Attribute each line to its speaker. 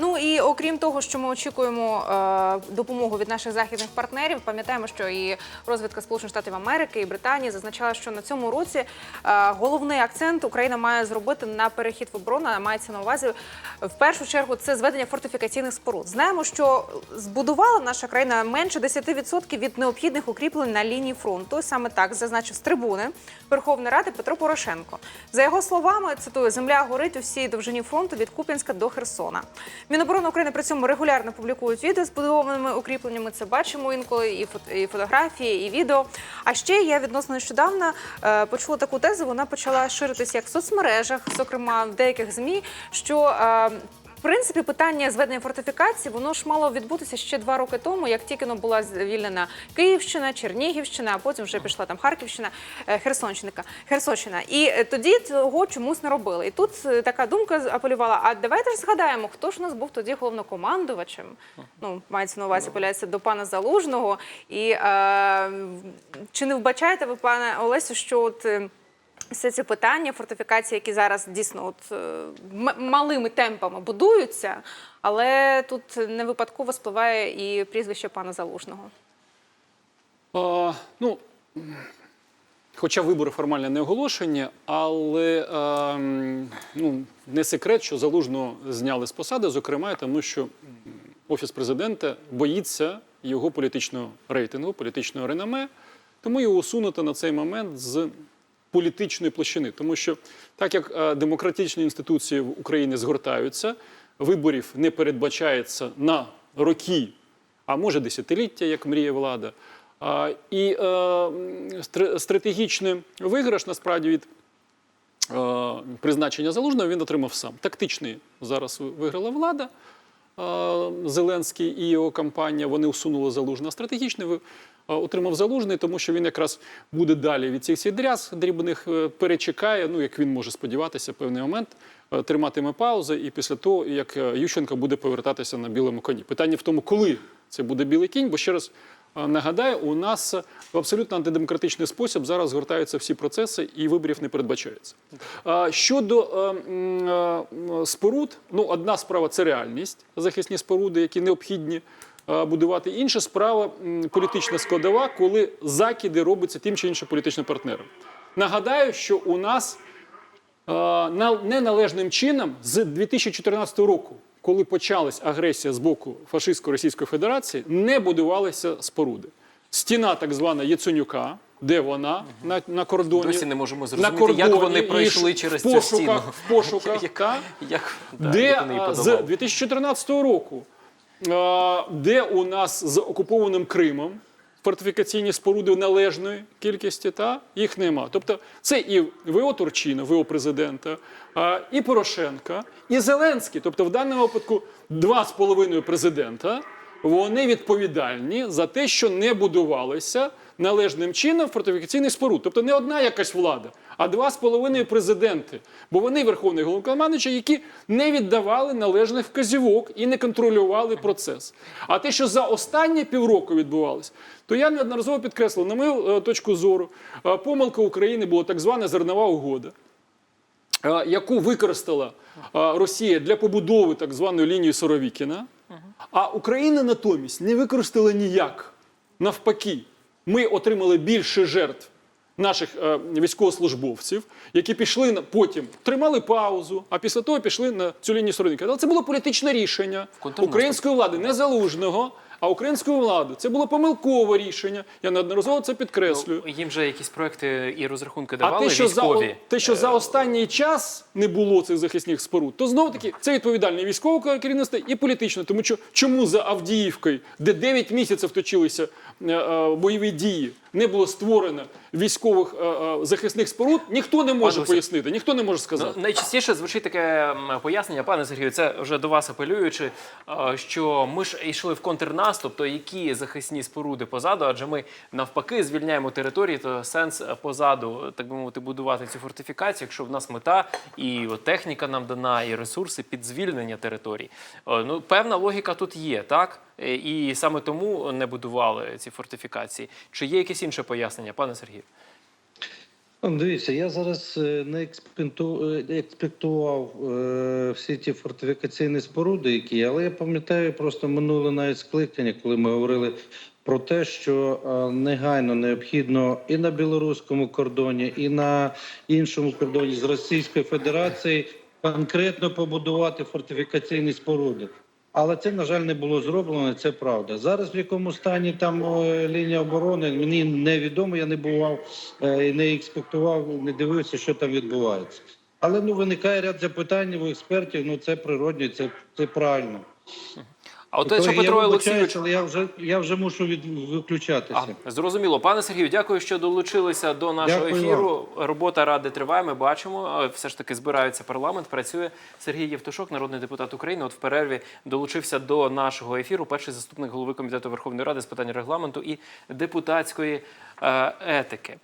Speaker 1: Ну і окрім того, що ми очікуємо е, допомогу від наших західних партнерів, пам'ятаємо, що і розвідка Сполучених Штатів Америки і Британії зазначала, що на цьому році е, головний акцент Україна має зробити на перехід в оборону. Мається на увазі в першу чергу це зведення фортифікаційних споруд. Знаємо, що збудувала наша країна менше 10% від необхідних укріплень на лінії фронту. Саме так зазначив з трибуни Верховної Ради Петро Порошенко. За його словами, цитую, земля горить у всій довжині фронту від Куп'янська до Херсона. Міноборони України при цьому регулярно публікують відео з будованими укріпленнями. Це бачимо інколи і і фотографії, і відео. А ще я відносно нещодавно е, почула таку тезу. Вона почала ширитися як в соцмережах, зокрема в деяких змі, що е, в принципі, питання зведення фортифікацій воно ж мало відбутися ще два роки тому, як тільки ну, була звільнена Київщина, Чернігівщина, а потім вже пішла там Харківщина, е, Херсонщина. Херсонщина. І е, тоді цього чомусь не робили. І тут е, така думка апелювала: а давайте ж згадаємо, хто ж у нас був тоді головнокомандувачем. Ну, мається на увазі апеляція до пана Залужного. І е, чи не вбачаєте ви, пане Олесю, що от. Е, все ці питання фортифікації, які зараз дійсно от, е, малими темпами будуються, але тут не випадково спливає і прізвище пана Залужного.
Speaker 2: А, ну, хоча вибори формально не оголошені, але а, ну, не секрет, що залужно зняли з посади, зокрема, тому що офіс президента боїться його політичного рейтингу, політичного реноме, тому його усунути на цей момент з політичної площини. Тому що так як е, демократичні інституції в Україні згортаються, виборів не передбачається на роки а може десятиліття, як мріє влада. І е, стр- стратегічний виграш насправді від е, призначення залужного він отримав сам. Тактичний зараз виграла влада. Зеленський і його компанія вони усунули залужного. Стратегічний отримав залужний, тому що він якраз буде далі від цих всіх дряз дрібних е, перечекає. Ну як він може сподіватися, певний момент е, триматиме паузи, і після того, як е, Ющенко буде повертатися на білому коні. Питання в тому, коли це буде білий кінь, бо ще раз. е, Нагадаю, у нас в абсолютно антидемократичний спосіб зараз згортаються всі процеси і виборів не передбачається. Щодо е, е, споруд, ну одна справа це реальність, захисні споруди, які необхідні е, будувати. Інша справа політична складова, коли закиди робляться тим чи іншим політичним партнером. Нагадаю, що у нас е, на- неналежним чином з 2014 року, коли почалась агресія з боку фашистської Російської Федерації, не будувалися споруди. Стіна так звана Яценюка, де вона на, на кордоні.
Speaker 3: Досі не можемо
Speaker 2: на
Speaker 3: зрозуміти, як вони пройшли через
Speaker 2: в
Speaker 3: цю
Speaker 2: пошуках,
Speaker 3: стіну.
Speaker 2: В пошуках,
Speaker 3: Як-
Speaker 2: та,
Speaker 3: Як,
Speaker 2: де
Speaker 3: як
Speaker 2: з
Speaker 3: подолали.
Speaker 2: 2014 року, де у нас з окупованим Кримом фортифікаційні споруди належної кількості, та їх нема. Тобто це і ВО Турчина, ВО президента, і Порошенка, і Зеленський. Тобто, в даному випадку два з половиною президента. Вони відповідальні за те, що не будувалися належним чином фортифікаційних споруд. Тобто не одна якась влада, а два з половиною президенти. Бо вони верховний головнокомандуючий, які не віддавали належних вказівок і не контролювали процес. А те, що за останні півроку відбувалося, то я неодноразово підкреслив, на мою е, точку зору, е, помилка України була так звана зернова угода е, яку використала Росія для побудови так званої лінії Соровікіна, а Україна натомість не використала ніяк. Навпаки, ми отримали більше жертв наших е, військовослужбовців, які пішли на потім, тримали паузу, а після того пішли на цю лінію Соровікіна. Але це було політичне рішення української влади, не залужного. А українською владою це було помилкове рішення. Я неодноразово це підкреслюю.
Speaker 3: Ну, їм же якісь проекти і розрахунки
Speaker 2: А те, що за, те, що за останній час не було цих захисних споруд, то знову таки це відповідальне військове керівництво і політичне. Тому що чому за Авдіївкою, де 9 місяців точилися е, е, бойові дії, не було створено військових е, е, захисних споруд, ніхто не може
Speaker 3: Пане
Speaker 2: пояснити, ніхто не може
Speaker 3: Ну,
Speaker 2: сказати.
Speaker 3: найчастіше звучить таке м, пояснення, пане Сергію, це вже до вас апелюючи, е, що ми ж йшли в контрнаступ, то які захисні споруди позаду, адже ми навпаки звільняємо території, то сенс е, позаду, так би мовити, будувати цю фортифікацію, якщо в нас мета і от техніка нам дана, і ресурси під звільнення територій. Е, Ну, певна логіка тут є, так? Е, І саме тому не будували ці фортифікації. Чи є якесь інше пояснення, пане Сергію?
Speaker 4: Ну, Дивіться, я зараз е, не е, експектував всі ті фортифікаційні споруди, які є, але я пам'ятаю просто минуле навіть скликання, коли ми говорили про те, що негайно необхідно і на білоруському кордоні, і на іншому кордоні з Російською Федерацією конкретно побудувати фортифікаційні споруди. Але це, на жаль, не було зроблено, це правда. Зараз в якому стані там лінія оборони, мені невідомо, я не бував е, і не експектував, не дивився, що там відбувається. Але ну виникає ряд запитань у експертів. Ну це природні, це, це правильно.
Speaker 3: А от те, що Петро
Speaker 4: я
Speaker 3: Олексійович
Speaker 4: але я вже я вже мушу від виключатися.
Speaker 3: А, зрозуміло. Пане Сергію, дякую, що долучилися до нашого
Speaker 4: Дякую
Speaker 3: ефіру. Робота ради триває. Ми бачимо. Все ж таки збирається парламент. Працює Сергій Євтушок, народний депутат України. От в перерві долучився до нашого ефіру. Перший заступник голови комітету Верховної Ради з питань регламенту і депутатської е, етики.